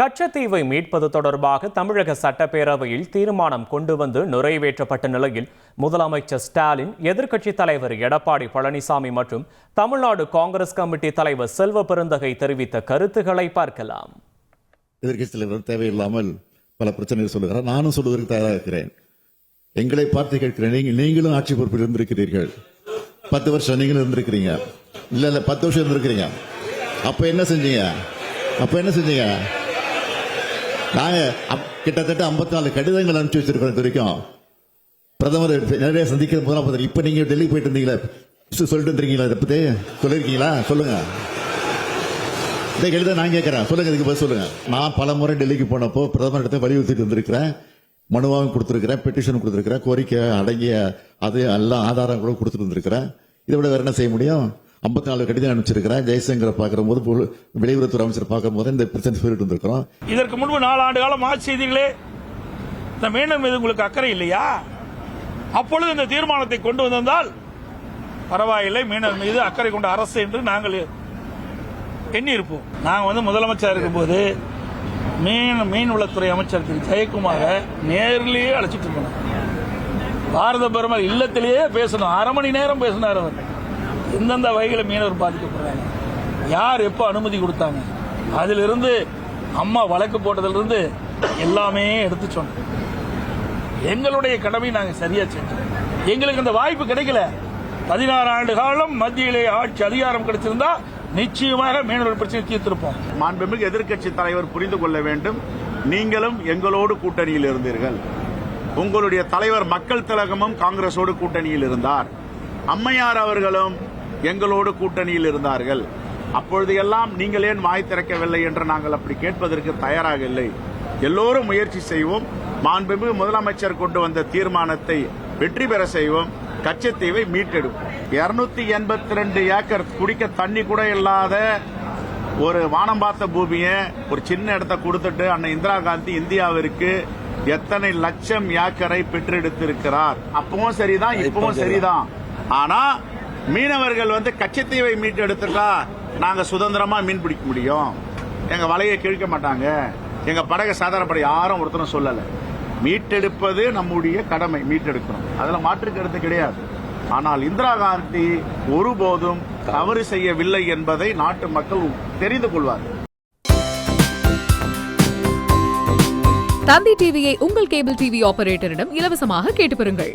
கச்சத்தீவை மீட்பது தொடர்பாக தமிழக சட்டப்பேரவையில் தீர்மானம் கொண்டு வந்து நிறைவேற்றப்பட்ட நிலையில் முதலமைச்சர் ஸ்டாலின் எதிர்க்கட்சித் தலைவர் எடப்பாடி பழனிசாமி மற்றும் தமிழ்நாடு காங்கிரஸ் கமிட்டி தலைவர் செல்வ பெருந்தகை தெரிவித்த கருத்துக்களை பார்க்கலாம். எதிர்க்கட்சித் தலைவர் தேவையில்லாமல் பல பிரச்சனைகள் சொல்லுகிறார். நானும் சொல்வதற்கு தயாராக இருக்கிறேன். எங்களை பார்த்து கேட்கிறேன். நீங்களும் ஆட்சி பொறுப்பில் இருந்திருக்கிறீர்கள். பத்து வருஷம் நீங்களும் இருந்திருக்கிறீங்க. இல்ல இல்ல பத்து வருஷம் இருந்திருக்கிறீங்க. அப்ப என்ன செஞ்சீங்க? அப்ப என்ன செஞ்சீங்க? நாங்கள் அப்- கிட்டத்தட்ட 54 நாலு கடிதங்கள் அனுப்பிச்சு வச்சிருக்கோம் இது வரைக்கும். பிரதமர் நிறைய சந்திக்கிற முதலமைச்சர் இப்போ நீங்க டெல்லி போயிட்டு இருந்தீங்களா? சொல்லிட்டு இருந்தீங்களா இதை பத்தி? சொல்லியிருக்கீங்களா? சொல்லுங்க. இந்த கடிதம் நான் கேட்குறேன். சொல்லுங்க இதுக்கு பதில் சொல்லுங்க. நான் பல முறை டெல்லிக்கு போனப்போ பிரதமர் இடத்தை வலியுறுத்திட்டு வந்திருக்கிறேன். மனுவாகவும் கொடுத்துருக்கிறேன் பெட்டிஷன் கொடுத்துருக்கிறேன் கோரிக்கை அடங்கிய அது எல்லாம் ஆதாரம் கூட கொடுத்துட்டு வந்திருக்கிறேன். இதை விட வேற என்ன செய்ய முடியும்? 54 நாலு கடிதம் அனுப்பிச்சிருக்கிறேன் ஜெய்சங்கரை பார்க்கிற போது வெளியுறவுத்துறை அமைச்சர் பார்க்கும் போது இந்த பிரச்சனை சொல்லிட்டு வந்திருக்கிறோம். இதற்கு முன்பு நாலு ஆண்டு காலம் ஆட்சி செய்தீர்களே. இந்த மீனவர் மீது உங்களுக்கு அக்கறை இல்லையா? அப்பொழுது இந்த தீர்மானத்தை கொண்டு வந்திருந்தால் பரவாயில்லை மீனவர் மீது அக்கறை கொண்ட அரசு என்று நாங்கள் எண்ணியிருப்போம். நாங்கள் வந்து முதலமைச்சர் இருக்கும்போது மீன் மீன்வளத்துறை அமைச்சர் திரு ஜெயக்குமாரை நேரிலேயே அழைச்சிட்டு இருக்கணும் பாரத பிரதமர் இல்லத்திலேயே பேசணும். அரை மணி நேரம் பேசினார் அவர். எந்தெந்த வகையில் மீனவர் பாதிக்கப்படுறாங்க. யார் எப்போ அனுமதி கொடுத்தாங்க? அதிலிருந்து அம்மா வழக்கு போட்டதிலிருந்து எல்லாமே எடுத்து சொன்னோம். எங்களுடைய கடமை நாங்கள் சரியா செஞ்சோம். எங்களுக்கு அந்த வாய்ப்பு கிடைக்கல. பதினாறு ஆண்டு காலம் மத்தியிலே ஆட்சி அதிகாரம் கிடைச்சிருந்தா நிச்சயமாக மீனவர் பிரச்சனை தீர்த்திருப்போம். மாண்புமிகு எதிர்க்கட்சி தலைவர் புரிந்து கொள்ள வேண்டும். நீங்களும் எங்களோடு கூட்டணியில் இருந்தீர்கள். உங்களுடைய தலைவர் மக்கள் திலகமும் காங்கிரஸோடு கூட்டணியில் இருந்தார். அம்மையார் அவர்களும் எங்களோடு கூட்டணியில் இருந்தார்கள். அப்பொழுது எல்லாம் நீங்கள் ஏன் வாய் திறக்கவில்லை என்று நாங்கள் அப்படி கேட்பதற்கு தயாராக இல்லை. எல்லோரும் முயற்சி செய்வோம். மாண்புமிகு முதலமைச்சர் கொண்டு வந்த தீர்மானத்தை வெற்றி பெற செய்வோம். கச்சத்தீவை மீட்டெடுப்போம். இருநூத்தி எண்பத்தி ரெண்டு ஏக்கர் குடிக்க தண்ணி கூட இல்லாத ஒரு வானம் பார்த்த பூமியை ஒரு சின்ன இடத்த கொடுத்துட்டு அண்ணன் இந்திரா காந்தி இந்தியாவிற்கு எத்தனை லட்சம் ஏக்கரை பெற்றெடுத்திருக்கிறார். அப்பவும் சரிதான் இப்பவும் சரிதான். ஆனா மீனவர்கள் வந்து கச்சத்தீவை மீட்டெடுத்துட்டா நாங்க சுதந்திரமா மீன் பிடிக்க முடியும். எங்க வலையை கிழிக்க மாட்டாங்க. எங்க படகு சாதாரணப்பட யாரும் ஒருத்தரும் சொல்லல. மீட்டெடுப்பது நம்முடைய கடமை மீட்டெடுக்கணும் அதுல மாற்று கருத்து கிடையாது. ஆனால் இந்திரா காந்தி ஒருபோதும் தவறு செய்யவில்லை என்பதை நாட்டு மக்கள் தெரிந்து கொள்வார்கள். தந்தி டிவியை உங்கள் கேபிள் டிவி ஆபரேட்டரிடம் இலவசமாக கேட்டு பெறுங்கள்.